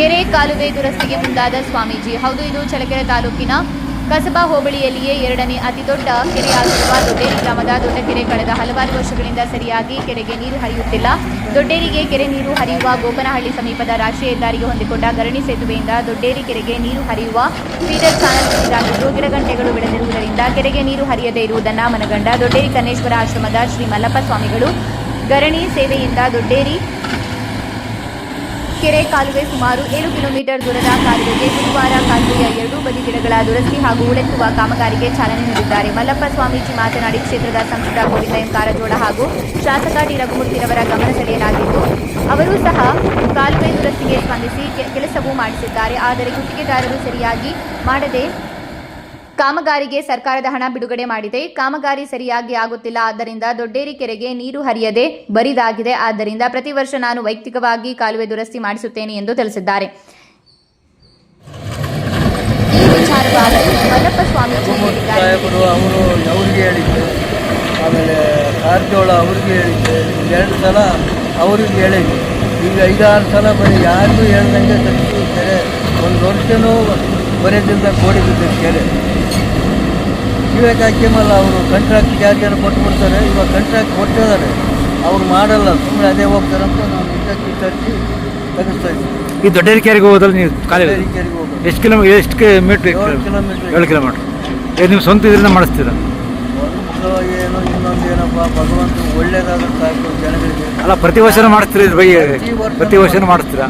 ಕಾಲುವೆ ದುರಸ್ತಿಗೆ ಮುಂದಾದ ಸ್ವಾಮೀಜಿ. ಹೌದು, ಇದು ಚಳ್ಳಕೆರೆ ತಾಲೂಕಿನ ಕಸಬಾ ಹೋಬಳಿಯಲ್ಲಿಯೇ ಎರಡನೇ ಅತಿ ದೊಡ್ಡ ಕೆರೆಯಾಗಿರುವ ದೊಡ್ಡೇರಿ ಗ್ರಾಮದ ದೊಡ್ಡ ಕೆರೆ ಕಳೆದ ಹಲವಾರು ವರ್ಷಗಳಿಂದ ಸರಿಯಾಗಿ ಕೆರೆಗೆ ನೀರು ಹರಿಯುತ್ತಿಲ್ಲ. ದೊಡ್ಡೇರಿಗೆ ಕೆರೆ ನೀರು ಹರಿಯುವ ಗೋಪನಹಳ್ಳಿ ಸಮೀಪದ ರಾಷ್ಟ್ರೀಯ ಹೆದ್ದಾರಿಗೆ ಹೊಂದಿಕೊಂಡ ಗರಣಿ ಸೇತುವೆಯಿಂದ ದೊಡ್ಡೇರಿ ಕೆರೆಗೆ ನೀರು ಹರಿಯುವ ಫೀಡರ್ ಚಾನಲ್ ಗಿಡಗಂಟೆಗಳು ಬೆಳೆದಿರುವುದರಿಂದ ಕೆರೆಗೆ ನೀರು ಹರಿಯದೇ ಇರುವುದನ್ನು ಮನಗಂಡ ದೊಡ್ಡೇರಿ ಕನ್ನೇಶ್ವರ ಆಶ್ರಮದ ಶ್ರೀ ಮಲ್ಲಪ್ಪ ಸ್ವಾಮಿಗಳು ಗರಣಿ ಸೇವೆಯಿಂದ ದೊಡ್ಡೇರಿ ಕೆರೆ ಕಾಲುವೆ ಸುಮಾರು ಏಳು ಕಿಲೋಮೀಟರ್ ದೂರದ ಕಾಲುವೆಗೆ ಗುರುವಾರ ಕಾಲುವೆಯ ಎರಡೂ ಬದಿ ಗಿಡಗಳ ದುರಸ್ತಿ ಹಾಗೂ ಉಳೆತ್ತುವ ಕಾಮಗಾರಿಗೆ ಚಾಲನೆ ನೀಡಿದ್ದಾರೆ. ಮಲ್ಲಪ್ಪ ಸ್ವಾಮೀಜಿ ಮಾತನಾಡಿ, ಕ್ಷೇತ್ರದ ಸಂಸದ ಗೋವಿಂದ ಎಂ ಕಾರಜೋಳ ಹಾಗೂ ಶಾಸಕ ಟಿ ರಘುಮೂರ್ತಿರವರ ಗಮನ ಸೆಳೆಯಲಾಗಿದ್ದು, ಅವರೂ ಸಹ ಕಾಲುವೆ ದುರಸ್ತಿಗೆ ಸ್ಪಂದಿಸಿ ಕೆಲಸವೂ ಮಾಡಿಸಿದ್ದಾರೆ. ಆದರೆ ಗುತ್ತಿಗೆದಾರರು ಸರಿಯಾಗಿ ಮಾಡದೆ ಕಾಮಗಾರಿಗೆ ಸರ್ಕಾರದ ಹಣ ಬಿಡುಗಡೆ ಮಾಡಿದೆ. ಕಾಮಗಾರಿ ಸರಿಯಾಗಿ ಆಗುತ್ತಿಲ್ಲ. ಆದ್ದರಿಂದ ದೊಡ್ಡೇರಿ ಕೆರೆಗೆ ನೀರು ಹರಿಯದೆ ಬರಿದಾಗಿದೆ. ಆದ್ದರಿಂದ ಪ್ರತಿ ವರ್ಷ ನಾನು ವೈಯಕ್ತಿಕವಾಗಿ ಕಾಲುವೆ ದುರಸ್ತಿ ಮಾಡಿಸುತ್ತೇನೆ ಎಂದು ತಿಳಿಸಿದ್ದಾರೆ. ಈ ವಿಚಾರವಾಗಿ ಮಲ್ಲಪ್ಪ ಸ್ವಾಮೀಜಿ ಹೇಳಿದ್ದಾರೆ. ಸಾಹೇಬರು ಅವರು ಅವ್ರಿಗೆ ಹೇಳಿದ್ದೆ ಆಮೇಲೆ ಕಾರಜೋಳ ಅವ್ರಿಗೆ ಹೇಳಿದ್ದೆ ಎರಡು ಸಲ ಅವ್ರಿಗೆ ಹೇಳಿದ್ದೆ. ಈಗ ಐದಾರು ಸಲ ಬರೀ ಯಾರಿಗೂ ಹೇಳ್ದಂಗೆ ಕೆರೆ ಒಂದು ವರ್ಷನೂ ಬರೆದಿದ್ದ ಕೋಡಿ ಬಿದ್ದ ಕೆರೆ ವಿವೇಕ್ ಹಾಕಿಮಲ್ಲ ಅವರು ಕಂಟ್ರಾಕ್ಟ್ ಯಾರಿಗಾರು ಕೊಟ್ಟು ಬಿಡ್ತಾರೆ ಇವಾಗ ಕಂಟ್ರಾಕ್ಟ್ ಕೊಟ್ಟಿದ್ದಾರೆ ಅವ್ರು ಮಾಡಲ್ಲ ಸುಮ್ಮನೆ ಅದೇ ಹೋಗ್ತಾರಂತ ನಾವು ನಿಜಕ್ಕೆ ತರಿಸಿ ತೆಗಿಸ್ತಾ ಇದ್ದೀವಿ. ಈ ದೊಡ್ಡೇರಿ ಕೆರೆಗೆ ಹೋದಲ್ಲಿ ನೀವು ಕಾಲೇಜ್ ಕೆರೆಗೆ ಹೋಗೋದು. ಎಷ್ಟು ಕಿಲೋ ಎಷ್ಟು ಕಿಲೋಮೀಟ್ರ್ ಏಳು ಕಿಲೋಮೀಟ್ರ್. ಏಳು ಕಿಲೋಮೀಟ್ರ್. ಏ ನೀವು ಸ್ವಂತ ಇದರಿಂದ ಮಾಡಿಸ್ತೀರಾ? ಒಂದು ಏನೋ ಇನ್ನೊಂದು ಏನಪ್ಪ ಭಗವಂತ ಒಳ್ಳೇದಾದ ಸಾಕು ಜನಗಳಿಗೆ. ಅಲ್ಲ ಪ್ರತಿ ವರ್ಷನೂ ಮಾಡಿಸ್ತೀರಾ ಇದ್ರ ಬಗ್ಗೆ ಪ್ರತಿ ವರ್ಷನೂ ಮಾಡಿಸ್ತೀರಾ?